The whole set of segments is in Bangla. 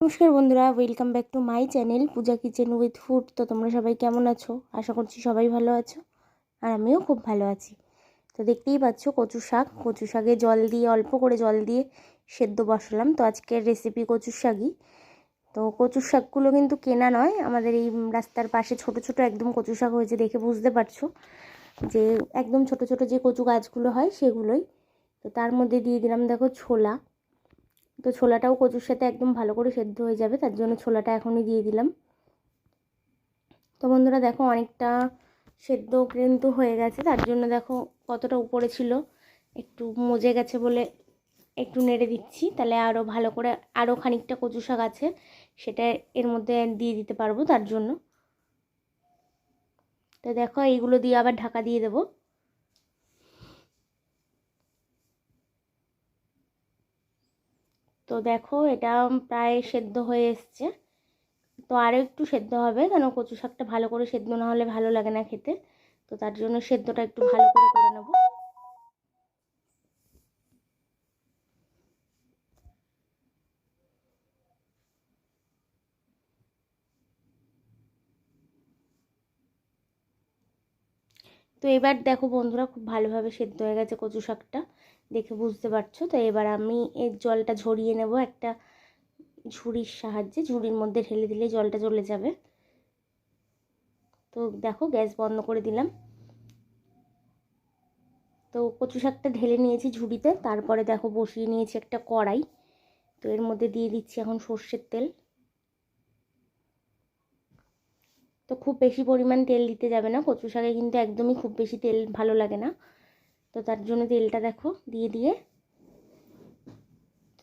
নমস্কার বন্ধুরা welcome back to my channel Puja kitchen with food তো তোমরা সবাই কেমন আছো? আশা করছি সবাই ভালো আছো, আর আমিও খুব ভালো আছি। তো দেখতেই পাচ্ছ কচু শাক, কচু শাকে জল দিয়ে, অল্প করে জল দিয়ে সেদ্ধ বসালাম। তো আজকের রেসিপি কচুর শাকই। তো কচুর শাকগুলো কিন্তু কেনা নয়, আমাদের এই রাস্তার পাশে ছোট ছোট একদম কচু শাক হয়েছে দেখে বুঝতে পারছ যে একদম ছোট ছোট যে কচু গাছগুলো হয় সেগুলোই। তো তার মধ্যে দিয়ে দিলাম দেখো ছোলা। তো ছোলাটাও কচুর সাথে একদম ভালো করে সেদ্ধ হয়ে যাবে, তার জন্য ছোলাটা এখনই দিয়ে দিলাম। তো বন্ধুরা দেখো অনেকটা সেদ্ধ কিন্তু হয়ে গেছে, তার জন্য দেখো কতটা উপরে ছিল, একটু মজে গেছে বলে একটু নেড়ে দিচ্ছি, তাহলে আরও ভালো করে আরও খানিকটা কচু শাক আছে, সেটা এর মধ্যে দিয়ে দিতে পারব তার জন্য। তো দেখো এইগুলো দিয়ে আবার ঢাকা দিয়ে দেবো। তো দেখো এটা প্রায় সেদ্ধ হয়ে এসছে। তো আরও একটু সেদ্ধ হবে কেন কচু শাকটা ভালো করে সেদ্ধ না হলে ভালো লাগে না খেতে। তো তার জন্য সেদ্ধটা একটু ভালো করে করে নেব। তো এবার দেখো বন্ধুরা খুব ভালোভাবে সেদ্ধ হয়ে গেছে কচু শাকটা। দেখে বুঝতে পারছ? তো এবার আমি এর জলটা ঝরিয়ে নেব একটা ঝুড়ির সাহায্যে। ঝুড়ির মধ্যে ঢেলে দিলে জলটা চলে যাবে। তো দেখো, গ্যাস বন্ধ করে দিলাম। তো কচু শাকটা ঢেলে নিয়েছি ঝুড়িতে। তারপরে দেখো, বসিয়ে নিয়েছি একটা কড়াই। তো এর মধ্যে দিয়ে দিচ্ছি এখন সর্ষের তেল। তো খুব বেশি পরিমাণ তেল দিতে যাবে না। কচু শাকে কিন্তু একদমই খুব বেশি তেল ভালো লাগে না। তো তার জন্য তেলটা দেখো, দিয়ে দিয়ে।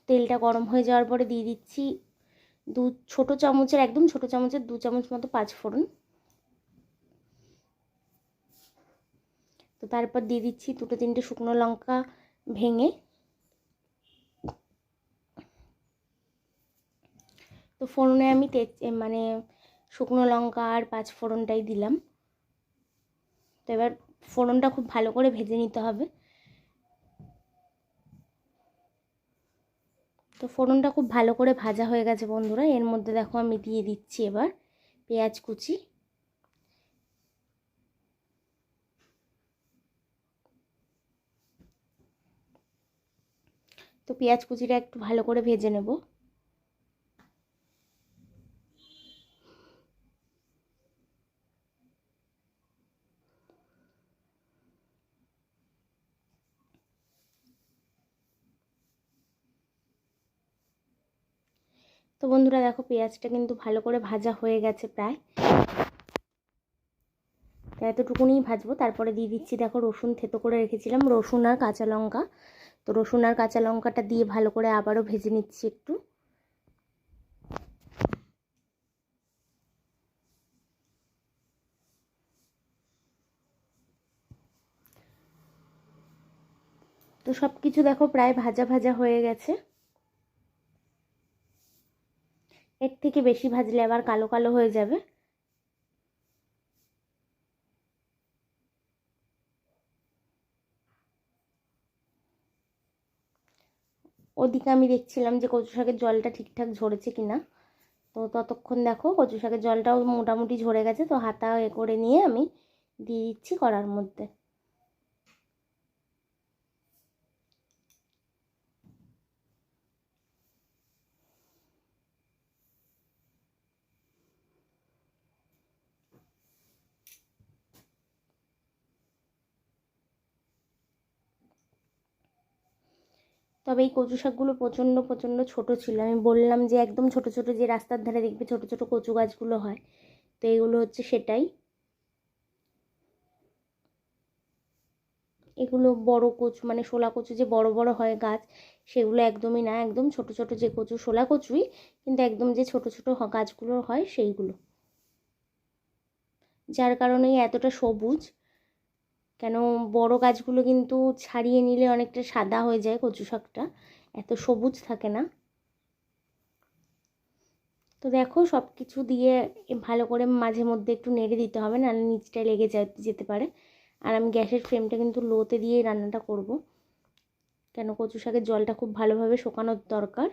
তেলটা গরম হয়ে যাওয়ার পরে দিয়ে দিচ্ছি দু, ছোটো চামচের, একদম ছোটো চামচের দু চামচ মতো পাঁচ ফোড়ন। তো তারপর দিয়ে দিচ্ছি দুটো তিনটে শুকনো লঙ্কা ভেঙে। তো ফোড়নে আমি তেজ মানে শুকনো লঙ্কা আর পাঁচ ফোড়নটাই দিলাম। তো এবার ফোড়নটা খুব ভালো করে ভেজে নিতে হবে। তো ফোড়নটা খুব ভালো করে ভাজা হয়ে গেছে বন্ধুরা, এর মধ্যে দেখো আমি দিয়ে দিচ্ছি এবার পেঁয়াজ কুচি। তো পেঁয়াজ কুচিটা একটু ভালো করে ভেজে নেব। তো বন্ধুরা দেখো পেঁয়াজটা কিন্তু ভালো করে ভাজা হয়ে গেছে প্রায়। তো এতটুকুনিই ভাজবো। তারপরে দিয়ে দিচ্ছি দেখো রসুন, থেতো করে রেখেছিলাম। রসুন আর কাঁচা লঙ্কা। তো রসুন আর কাঁচা লঙ্কাটা দিয়ে ভালো করে আবারও ভেজে নিচ্ছি একটু। তো সব কিছু দেখো প্রায় ভাজা ভাজা হয়ে গেছে এর থেকে বেশি ভাজলে আবার কালো কালো হয়ে যাবে। ওদিকে আমি দেখছিলাম যে কচু শাকের জলটা ঠিকঠাক ঝরেছে কিনা। তো ততক্ষণ দেখো, কচু শাকের জলটাও মোটামুটি ঝরে গেছে, তো হাতা এ করে নিয়ে আমি দিয়ে দিচ্ছি কড়ার মধ্যে। তবে এই কচু শাকগুলো প্রচণ্ড প্রচণ্ড ছোট ছিল। আমি বললাম যে একদম ছোট ছোট যে রাস্তার ধারে দেখবে ছোট ছোট কচু গাছগুলো হয়। তো এগুলো হচ্ছে সেটাই। এগুলো বড় কচু মানে শোলা কচু যে বড় বড় হয় গাছ, সেগুলো একদমই না। একদম ছোট ছোট যে কচু, শোলা কচুই, কিন্তু একদম যে ছোট ছোট গাছগুলো হয় সেইগুলো। যার কারণেই এতটা সবুজ। কেন বড় গাছগুলো কিন্তু ছাড়িয়ে নিলে অনেকটা সাদা হয়ে যায় কচু শাকটা। এত সবুজ থাকে না। তো দেখো সব কিছু দিয়ে ভালো করে মাঝে মধ্যে একটু নেড়ে দিতে হবে, নাহলে নিচটায় লেগে যেতে পারে। আর আমি গ্যাসের ফ্লেমটা কিন্তু লোতে দিয়েই রান্নাটা করব। কেন কচু শাকের জলটা খুব ভালোভাবে শোকানোর দরকার।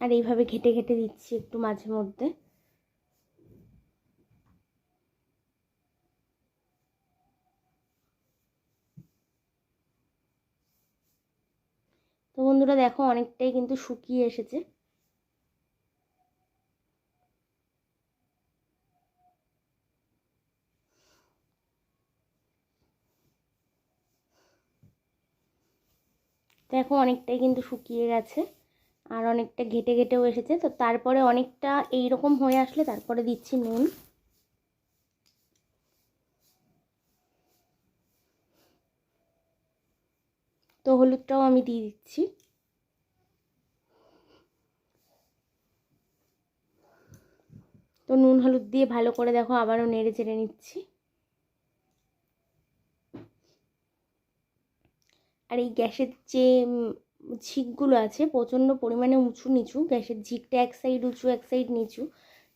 আর এইভাবে ঘেটে ঘেটে দিচ্ছি একটু মাঝে মধ্যে। তো বন্ধুরা দেখো অনেকটাই কিন্তু শুকিয়ে এসেছে। দেখো অনেকটাই কিন্তু শুকিয়ে গেছে আর অনেকটা ঘেটে ঘেটেও এসেছে। তো তারপরে অনেকটা এই রকম হয়ে আসলে তারপরে দিচ্ছি নুন তো হলুদটাও আমি দিয়ে দিচ্ছি। তো নুন, হলুদ দিয়ে ভালো করে দেখো আবারও নেড়ে চেড়ে নিচ্ছি। আর এই গ্যাসের যে ঝিকগুলো আছে, প্রচণ্ড পরিমাণে উঁচু নিচু, গ্যাসের ঝিকটা এক সাইড উঁচু, এক সাইড নিচু,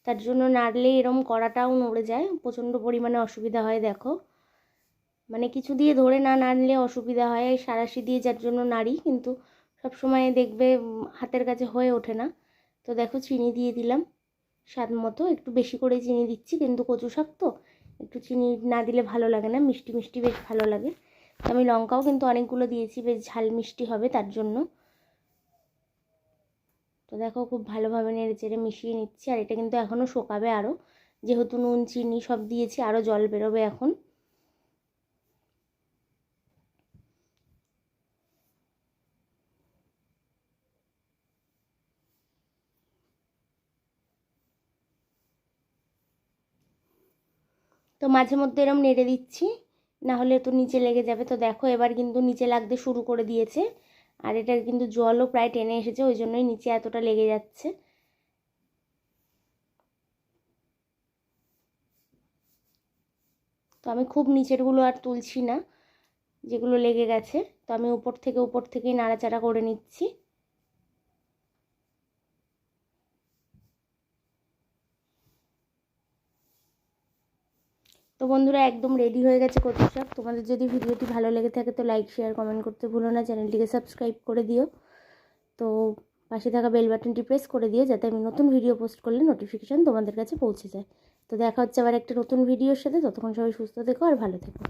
তার জন্য নাড়লে এরম কড়াটাও নড়ে যায়, প্রচণ্ড পরিমাণে অসুবিধা হয় দেখো। মানে কিছু দিয়ে ধরে না নাড়লে অসুবিধা হয় সারাশি দিয়ে যার জন্য নাড়ি, কিন্তু সব সময় দেখবে হাতের কাছে হয়ে ওঠে না। তো দেখো চিনি দিয়ে দিলাম, স্বাদ মতো। একটু বেশি করে চিনি দিচ্ছি, কিন্তু কচু শাক তো, একটু চিনি না দিলে ভালো লাগে না, মিষ্টি মিষ্টি বেশ ভালো লাগে। আমি লঙ্কাও কিন্তু অনেকগুলো দিয়েছি, বেশ ঝাল মিষ্টি হবে তার জন্য। তো দেখো খুব ভালোভাবে নেড়ে চেড়ে মিশিয়ে নিচ্ছি, আর এটা কিন্তু এখনও শোকাবে আরও যেহেতু নুন, চিনি সব দিয়েছি আরও জল বেরোবে এখন। তো মাঝে মধ্যে এরম নেড়ে দিচ্ছি না হলে তো নিচে লেগে যাবে। তো দেখো এবার কিন্তু নিচে লাগতে শুরু করে দিয়েছে, আর এটার কিন্তু জলও প্রায় টেনে এসেছে, ওই জন্যই নিচে এতটা লেগে যাচ্ছে। তো আমি খুব নিচেরগুলো আর তুলছি না, যেগুলো লেগে গেছে। তো আমি উপর থেকে, উপর থেকেই নাড়াচাড়া করে নিচ্ছি। তো বন্ধুরা, একদম রেডি হয়ে গেছে কচু শাক। তোমাদের যদি ভিডিওটি ভালো লেগে থাকে তো লাইক শেয়ার কমেন্ট করতে ভুলো না। চ্যানেলটিকে সাবস্ক্রাইব করে দিও। তো পাশে থাকা বেল বাটনটি প্রেস করে দিও, যাতে আমি নতুন ভিডিও পোস্ট করলে নোটিফিকেশান তোমাদের কাছে পৌঁছে যায়। তো দেখা হচ্ছে আবার একটা নতুন ভিডিওর সাথে। ততক্ষণ সবাই সুস্থ থেকো আর ভালো থেকো।